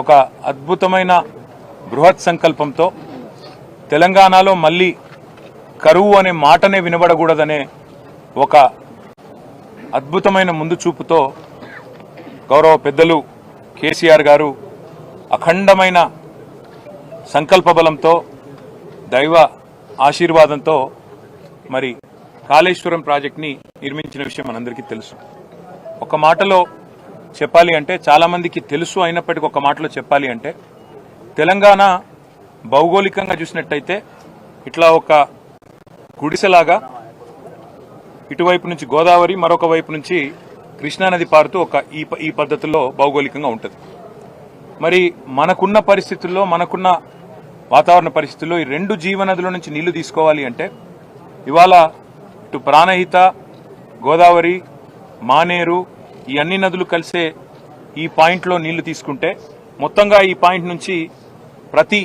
ఒక అద్భుతమైన బృహత్ సంకల్పంతో తెలంగాణలో మళ్ళీ కరువు అనే మాటనే వినబడకూడదనే ఒక అద్భుతమైన ముందు చూపుతో గౌరవ పెద్దలు కేసీఆర్ గారు అఖండమైన సంకల్ప బలంతో దైవ ఆశీర్వాదంతో మరి కాళేశ్వరం ప్రాజెక్ట్ని నిర్మించిన విషయం మనందరికీ తెలుసు. ఒక మాటలో చెప్పాలి అంటే చాలామందికి తెలుసు అయినప్పటికీ ఒక మాటలో చెప్పాలి అంటే తెలంగాణ భౌగోళికంగా చూసినట్టయితే ఇట్లా ఒక గుడిసెలాగా ఇటువైపు నుంచి గోదావరి మరొక వైపు నుంచి కృష్ణానది పారుతూ ఒక ఈ ప- ఈ పద్ధతిలో భౌగోళికంగా ఉంటుంది. మరి మనకున్న పరిస్థితుల్లో మనకున్న వాతావరణ పరిస్థితుల్లో ఈ రెండు జీవనదుల నుంచి నీళ్ళు తీసుకోవాలి అంటే ఇవాళ ఇటు ప్రాణహిత గోదావరి మానేరు ఈ అన్ని నదులు కలిసే ఈ పాయింట్లో నీళ్ళు తీసుకుంటే మొత్తంగా ఈ పాయింట్ నుంచి ప్రతి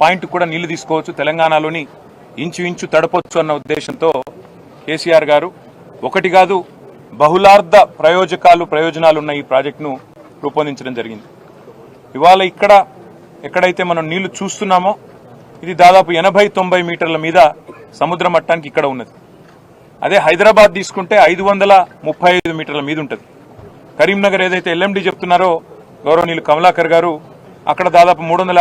పాయింట్ కూడా నీళ్ళు తీసుకోవచ్చు. తెలంగాణలోని ఇంచు ఇంచు తడపొచ్చు అన్న ఉద్దేశంతో కేసీఆర్ గారు ఒకటి కాదు బహుళార్థ ప్రయోజకాలు ప్రయోజనాలున్న ఈ ప్రాజెక్టును రూపొందించడం జరిగింది. ఇవాళ ఇక్కడ ఎక్కడైతే మనం నీళ్ళు చూస్తున్నామో ఇది దాదాపు ఎనభై తొంభై మీటర్ల మీద సముద్ర మట్టానికి ఇక్కడ ఉన్నది. అదే హైదరాబాద్ తీసుకుంటే ఐదు వందల ముప్పై ఐదు మీటర్ల మీద ఉంటుంది. కరీంనగర్ ఏదైతే ఎల్ఎండి చెప్తున్నారో గౌరవనీయులు కమలాకర్ గారు అక్కడ దాదాపు మూడు వందల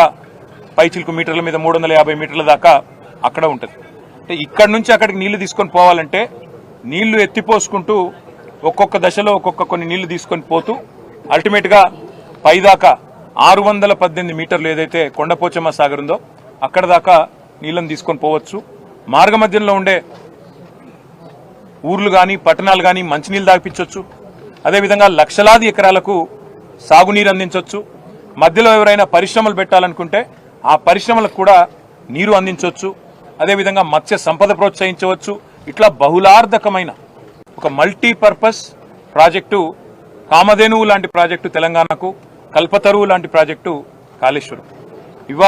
పైచిల్కు మీటర్ల మీద మూడు వందల యాభై మీటర్ల దాకా అక్కడ ఉంటుంది. అంటే ఇక్కడ నుంచి అక్కడికి నీళ్ళు తీసుకొని పోవాలంటే నీళ్ళు ఎత్తిపోసుకుంటూ ఒక్కొక్క దశలో ఒక్కొక్క కొన్ని నీళ్ళు తీసుకొని పోతూ అల్టిమేట్గా పైదాకా ఆరు వందల పద్దెనిమిది మీటర్లు ఏదైతే కొండపోచమ్మ సాగర్ ఉందో అక్కడ దాకా నీళ్ళని తీసుకొని పోవచ్చు. మార్గ మధ్యంలో ఉండే ఊర్లు కానీ పట్టణాలు కానీ మంచినీళ్ళు దాపించవచ్చు అదేవిధంగా లక్షలాది ఎకరాలకు సాగునీరు అందించవచ్చు మధ్యలో ఎవరైనా పరిశ్రమలు పెట్టాలనుకుంటే ఆ పరిశ్రమలకు కూడా నీరు అందించవచ్చు అదేవిధంగా మత్స్య సంపద ప్రోత్సహించవచ్చు. ఇట్లా బహుళార్థకమైన ఒక మల్టీపర్పస్ ప్రాజెక్టు కామధేనువు లాంటి ప్రాజెక్టు తెలంగాణకు కల్పతరువు లాంటి ప్రాజెక్టు కాళేశ్వరం.